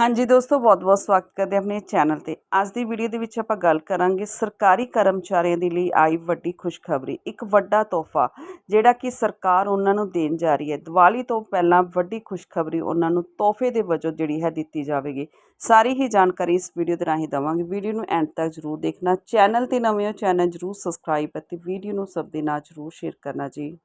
ਹਾਂਜੀ ਦੋਸਤੋ, ਬਹੁਤ-ਬਹੁਤ ਸਵਾਗਤ ਕਰਦੇ ਆਪਣੇ ਚੈਨਲ ਤੇ। ਅੱਜ ਦੀ ਵੀਡੀਓ ਦੇ ਵਿੱਚ ਆਪਾਂ ਗੱਲ ਕਰਾਂਗੇ ਸਰਕਾਰੀ ਕਰਮਚਾਰੀਆਂ ਦੇ ਲਈ ਆਈ ਵੱਡੀ ਖੁਸ਼ਖਬਰੀ, ਇੱਕ ਵੱਡਾ ਤੋਹਫਾ, ਜਿਹੜਾ ਕਿ ਸਰਕਾਰ ਉਹਨਾਂ ਨੂੰ ਦੇਣ ਜਾ ਰਹੀ ਹੈ। ਦੀਵਾਲੀ ਤੋਂ ਪਹਿਲਾਂ ਵੱਡੀ ਖੁਸ਼ਖਬਰੀ ਉਹਨਾਂ ਨੂੰ ਤੋਹਫੇ ਦੇ ਵਜੋਂ ਜਿਹੜੀ ਹੈ ਦਿੱਤੀ ਜਾਵੇਗੀ। ਸਾਰੀ ਹੀ ਜਾਣਕਾਰੀ ਇਸ ਵੀਡੀਓ ਦੇ ਰਾਹੀਂ ਦਵਾਂਗੇ। ਵੀਡੀਓ ਨੂੰ ਐਂਡ ਤੱਕ ਜਰੂਰ ਦੇਖਣਾ। ਚੈਨਲ ਤੇ ਨਵੇਂ ਹੋ, ਚੈਨਲ ਜਰੂਰ ਸਬਸਕ੍ਰਾਈਬ ਅਤੇ ਵੀਡੀਓ ਨੂੰ ਸਭ ਦੇ ਨਾਲ ਜਰੂਰ ਸ਼ੇਅਰ ਕਰਨਾ ਜੀ।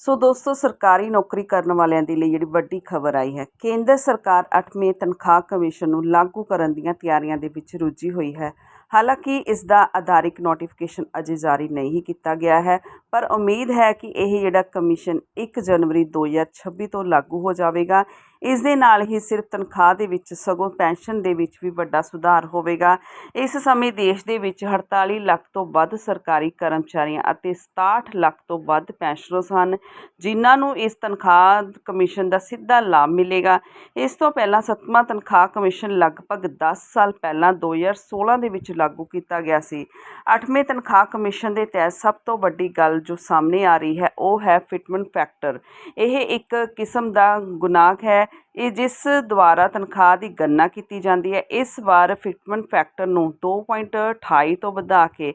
ਸੋ ਦੋਸਤੋ, ਸਰਕਾਰੀ ਨੌਕਰੀ ਕਰਨ ਵਾਲਿਆਂ ਦੇ ਲਈ ਜਿਹੜੀ ਵੱਡੀ ਖਬਰ ਆਈ ਹੈ, ਕੇਂਦਰ ਸਰਕਾਰ 8ਵੇਂ ਤਨਖਾਹ ਕਮਿਸ਼ਨ ਨੂੰ ਲਾਗੂ ਕਰਨ ਦੀਆਂ ਤਿਆਰੀਆਂ ਦੇ ਵਿੱਚ ਰੁੱਝੀ ਹੋਈ ਹੈ। ਹਾਲਾਂਕਿ, ਇਸ ਦਾ ਆਧਾਰਿਕ ਨੋਟੀਫਿਕੇਸ਼ਨ ਅਜੇ ਜਾਰੀ ਨਹੀਂ ਕੀਤਾ ਗਿਆ ਹੈ, ਪਰ ਉਮੀਦ ਹੈ ਕਿ ਇਹ ਜਿਹੜਾ ਕਮਿਸ਼ਨ 1 ਜਨਵਰੀ 2026 ਤੋਂ ਲਾਗੂ ਹੋ ਜਾਵੇਗਾ। ਇਸ ਦੇ ਨਾਲ ਹੀ ਸਿਰਫ ਤਨਖਾਹ ਦੇ ਵਿੱਚ ਸਗੋਂ ਪੈਨਸ਼ਨ ਦੇ ਵਿੱਚ ਵੀ ਵੱਡਾ ਸੁਧਾਰ ਹੋਵੇਗਾ। ਇਸ ਸਮੇਂ ਦੇਸ਼ ਦੇ ਵਿੱਚ 48 ਲੱਖ ਤੋਂ ਵੱਧ ਸਰਕਾਰੀ ਕਰਮਚਾਰੀਆਂ ਅਤੇ 67 ਲੱਖ ਤੋਂ ਵੱਧ ਪੈਨਸ਼ਨਰਸ ਹਨ, ਜਿਨ੍ਹਾਂ ਨੂੰ ਇਸ ਤਨਖਾਹ ਕਮਿਸ਼ਨ ਦਾ ਸਿੱਧਾ ਲਾਭ ਮਿਲੇਗਾ। ਇਸ ਤੋਂ ਪਹਿਲਾਂ ਸੱਤਵਾਂ ਤਨਖਾਹ ਕਮਿਸ਼ਨ ਲਗਭਗ 10 ਸਾਲ ਪਹਿਲਾਂ 2016 ਦੇ ਵਿੱਚ ਲਾਗੂ ਕੀਤਾ ਗਿਆ ਸੀ। ਅੱਠਵੇਂ ਤਨਖਾਹ ਕਮਿਸ਼ਨ ਦੇ ਤਹਿਤ ਸਭ ਤੋਂ ਵੱਡੀ ਗੱਲ ਜੋ ਸਾਹਮਣੇ ਆ ਰਹੀ ਹੈ, ਉਹ ਹੈ ਫਿਟਮੈਂਟ ਫੈਕਟਰ। ਇਹ ਇੱਕ ਕਿਸਮ ਦਾ ਗੁਨਾਹ ਹੈ ਇਹ ਜਿਸ ਦੁਆਰਾ ਤਨਖਾਹ ਦੀ ਗਣਨਾ ਕੀਤੀ ਜਾਂਦੀ ਹੈ, ਇਸ ਵਾਰ ਫਿਟਮੈਂਟ ਫੈਕਟਰ ਨੂੰ 2.28 ਤੋਂ ਵਧਾ ਕੇ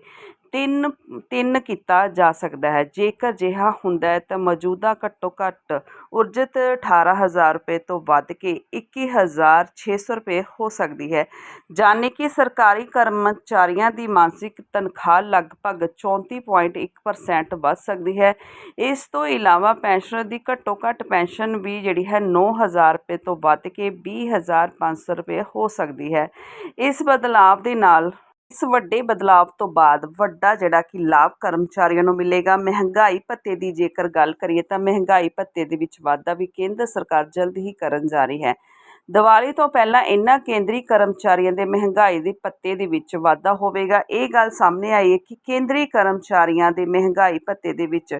ਤਿੰਨ ਤਿੰਨ ਕੀਤਾ ਜਾ ਸਕਦਾ ਹੈ। ਜੇਕਰ ਅਜਿਹਾ ਹੁੰਦਾ ਹੈ ਤਾਂ ਮੌਜੂਦਾ ਘੱਟੋ ਘੱਟ ਉਰਜਿਤ ਅਠਾਰਾਂ ਹਜ਼ਾਰ ਰੁਪਏ ਤੋਂ ਵੱਧ ਕੇ 21600 ਰੁਪਏ ਹੋ ਸਕਦੀ ਹੈ। ਜਾਣੀ ਕਿ ਸਰਕਾਰੀ ਕਰਮਚਾਰੀਆਂ ਦੀ ਮਾਨਸਿਕ ਤਨਖਾਹ ਲਗਭਗ 34.1% ਵੱਧ ਸਕਦੀ ਹੈ। ਇਸ ਤੋਂ ਇਲਾਵਾ ਪੈਨਸ਼ਨਰ ਦੀ ਘੱਟੋ ਘੱਟ ਪੈਨਸ਼ਨ ਵੀ ਜਿਹੜੀ ਹੈ 9000 ਰੁਪਏ ਤੋਂ ਵੱਧ ਕੇ 20500 ਰੁਪਏ ਹੋ ਸਕਦੀ ਹੈ। ਇਸ ਬਦਲਾਵ ਦੇ ਨਾਲ ਇਸ ਵੱਡੇ ਬਦਲਾਵ ਤੋਂ ਬਾਅਦ ਵੱਡਾ ਜਿਹੜਾ ਕਿ ਲਾਭ ਕਰਮਚਾਰੀਆਂ ਨੂੰ ਮਿਲੇਗਾ, ਮਹਿੰਗਾਈ ਭੱਤੇ ਦੀ ਜੇਕਰ ਗੱਲ ਕਰੀਏ ਤਾਂ ਮਹਿੰਗਾਈ ਭੱਤੇ ਦੇ ਵਿੱਚ ਵਾਧਾ ਵੀ ਕੇਂਦਰ ਸਰਕਾਰ ਜਲਦ ਹੀ ਕਰਨ ਜਾ ਰਹੀ ਹੈ। ਦੀਵਾਲੀ ਤੋਂ ਪਹਿਲਾਂ ਇਨ੍ਹਾਂ ਕੇਂਦਰੀ ਕਰਮਚਾਰੀਆਂ ਦੇ ਮਹਿੰਗਾਈ ਦੇ ਭੱਤੇ ਦੇ ਵਿੱਚ ਵਾਧਾ ਹੋਵੇਗਾ। ਇਹ ਗੱਲ ਸਾਹਮਣੇ ਆਈ ਹੈ ਕਿ ਕੇਂਦਰੀ ਕਰਮਚਾਰੀਆਂ ਦੇ ਮਹਿੰਗਾਈ ਭੱਤੇ ਦੇ ਵਿੱਚ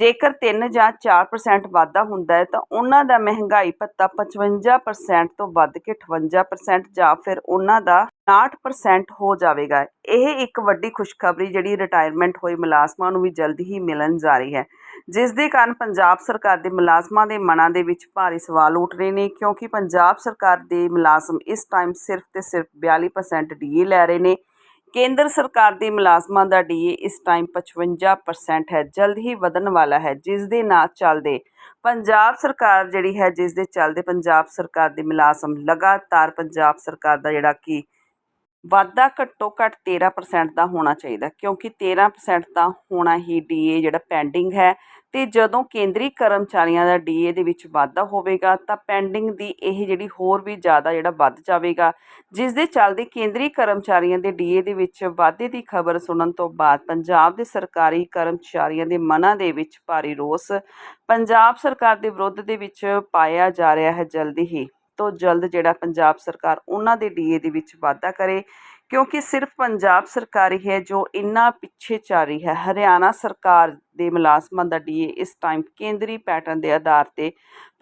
ਜੇਕਰ 3 ਜਾਂ 4% ਵਾਧਾ ਹੁੰਦਾ ਹੈ, ਤਾਂ ਉਹਨਾਂ ਦਾ ਮਹਿੰਗਾਈ ਭੱਤਾ 55% ਤੋਂ ਵੱਧ ਕੇ 58% ਜਾਂ ਫਿਰ ਉਹਨਾਂ ਦਾ 59% ਹੋ ਜਾਵੇਗਾ। ਇਹ ਇੱਕ ਵੱਡੀ ਖੁਸ਼ਖਬਰੀ ਜਿਹੜੀ ਰਿਟਾਇਰਮੈਂਟ ਹੋਏ ਮੁਲਾਜ਼ਮਾਂ ਨੂੰ ਵੀ ਜਲਦ ਹੀ ਮਿਲਣ ਜਾ ਰਹੀ ਹੈ। ਜਿਸ ਦੇ ਕਾਰਨ ਪੰਜਾਬ ਸਰਕਾਰ ਦੇ ਮੁਲਾਜ਼ਮਾਂ ਦੇ ਮਨਾਂ ਦੇ ਵਿੱਚ ਭਾਰੀ ਸਵਾਲ ਉੱਠ ਰਹੇ ਨੇ, ਕਿਉਂਕਿ ਪੰਜਾਬ ਸਰਕਾਰ ਦੇ ਮੁਲਾਜ਼ਮ ਇਸ ਟਾਈਮ ਸਿਰਫ ਤੇ ਸਿਰਫ 42% ਡੀਏ ਲੈ ਰਹੇ ਨੇ। ਕੇਂਦਰ ਸਰਕਾਰ ਦੀ ਮੁਲਾਜ਼ਮਾਂ ਦਾ ਡੀਏ ਇਸ ਟਾਈਮ 55% ਹੈ, ਜਲਦ ਹੀ ਵਧਣ ਵਾਲਾ ਹੈ, ਜਿਸ ਦੇ ਨਾਲ ਚੱਲਦੇ ਪੰਜਾਬ ਸਰਕਾਰ ਜਿਹੜੀ ਹੈ, ਜਿਸ ਦੇ ਚੱਲਦੇ ਪੰਜਾਬ ਸਰਕਾਰ ਦੇ ਮੁਲਾਜ਼ਮ ਲਗਾਤਾਰ ਪੰਜਾਬ ਸਰਕਾਰ ਦਾ ਜਿਹੜਾ ਕਿ ਵਾਧਾ ਘੱਟੋ ਘੱਟ 13% ਦਾ ਹੋਣਾ ਚਾਹੀਦਾ ਕਿਉਂਕਿ 13% ਤਾਂ ਹੋਣਾ ਹੀ ਡੀਏ ਜਿਹੜਾ ਪੈਂਡਿੰਗ ਹੈ ਤੇ ਜਦੋਂ ਕੇਂਦਰੀ ਕਰਮਚਾਰੀਆਂ ਦਾ ਡੀਏ ਦੇ ਵਿੱਚ ਵਾਧਾ ਹੋਵੇਗਾ ਤਾਂ ਪੈਂਡਿੰਗ ਦੀ ਇਹ ਜਿਹੜੀ ਹੋਰ ਵੀ ਜ਼ਿਆਦਾ ਜਿਹੜਾ ਵੱਧ ਜਾਵੇਗਾ, ਜਿਸ ਦੇ ਚੱਲਦੇ ਕੇਂਦਰੀ ਕਰਮਚਾਰੀਆਂ ਦੇ ਡੀਏ ਦੇ ਵਿੱਚ ਵਾਧੇ ਦੀ ਖਬਰ ਸੁਣਨ ਤੋਂ ਬਾਅਦ ਪੰਜਾਬ ਦੇ ਸਰਕਾਰੀ ਕਰਮਚਾਰੀਆਂ ਦੇ ਮਨਾਂ ਦੇ ਵਿੱਚ ਭਾਰੀ ਰੋਸ, ਪੰਜਾਬ ਸਰਕਾਰ ਦੇ ਵਿਰੁੱਧ ਦੇ ਵਿੱਚ ਪਾਇਆ ਜਾ ਰਿਹਾ ਹੈ ਜਲਦੀ ਹੀ। ਤੋਂ ਜਲਦ ਜਿਹੜਾ ਪੰਜਾਬ ਸਰਕਾਰ ਉਹਨਾਂ ਦੇ ਡੀਏ ਦੇ ਵਿੱਚ ਵਾਧਾ ਕਰੇ। ਕਿਉਂਕਿ ਸਿਰਫ ਪੰਜਾਬ ਸਰਕਾਰ ਹੀ ਹੈ ਜੋ ਇੰਨਾ ਪਿੱਛੇ ਚੱਲ ਰਹੀ ਹੈ। ਹਰਿਆਣਾ ਸਰਕਾਰ ਦੇ ਮੁਲਾਜ਼ਮਾਂ ਦਾ ਡੀਏ ਇਸ ਟਾਈਮ ਕੇਂਦਰੀ ਪੈਟਰਨ ਦੇ ਆਧਾਰ ਤੇ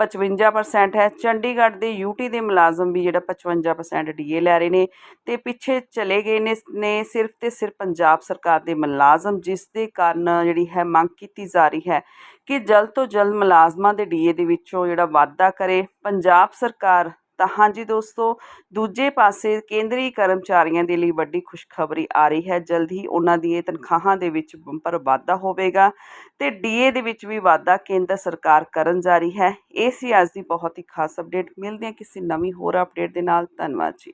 55% ਹੈ। ਚੰਡੀਗੜ੍ਹ ਦੇ ਯੂਟੀ ਦੇ ਮੁਲਾਜ਼ਮ ਵੀ ਜਿਹੜਾ 55% ਡੀਏ ਲੈ ਰਹੇ ਨੇ ਤੇ ਪਿੱਛੇ ਚਲੇ ਗਏ ਨੇ ਨੇ ਸਿਰਫ ਤੇ ਸਿਰਫ ਪੰਜਾਬ ਸਰਕਾਰ ਦੇ ਮੁਲਾਜ਼ਮ, ਜਿਸ ਦੇ ਕਾਰਨ ਜਿਹੜੀ ਹੈ ਮੰਗ ਕੀਤੀ ਜਾ ਰਹੀ ਹੈ ਕਿ ਜਲਦ ਤੋਂ ਜਲਦ ਮੁਲਾਜ਼ਮਾਂ ਦੇ ਡੀਏ ਦੇ ਵਿੱਚੋਂ ਜਿਹੜਾ ਵਾਧਾ ਕਰੇ। ਪੰਜਾਬ ਸਰਕਾਰ ਤਾਂ ਹਾਂਜੀ ਦੋਸਤੋ, ਦੂਜੇ ਪਾਸੇ ਕੇਂਦਰੀ ਕਰਮਚਾਰੀਆਂ ਦੇ ਲਈ ਵੱਡੀ ਖੁਸ਼ਖਬਰੀ ਆ ਰਹੀ ਹੈ। ਜਲਦ ਹੀ ਉਹਨਾਂ ਦੀ ਇਹ ਤਨਖਾਹਾਂ ਦੇ ਵਿੱਚ ਬੰਪਰ ਵਾਧਾ ਹੋਵੇਗਾ ਤੇ ਡੀਏ ਦੇ ਵਿੱਚ ਵੀ ਵਾਧਾ ਕੇਂਦਰ ਸਰਕਾਰ ਕਰਨ ਜਾ ਰਹੀ ਹੈ। ਇਹ ਸੀ ਅੱਜ ਦੀ ਬਹੁਤ ਹੀ ਖਾਸ ਅਪਡੇਟ ਮਿਲਦੇ ਹਾਂ ਕਿਸੇ ਨਵੀਂ ਹੋਰ ਅਪਡੇਟ ਦੇ ਨਾਲ। ਧੰਨਵਾਦ ਜੀ।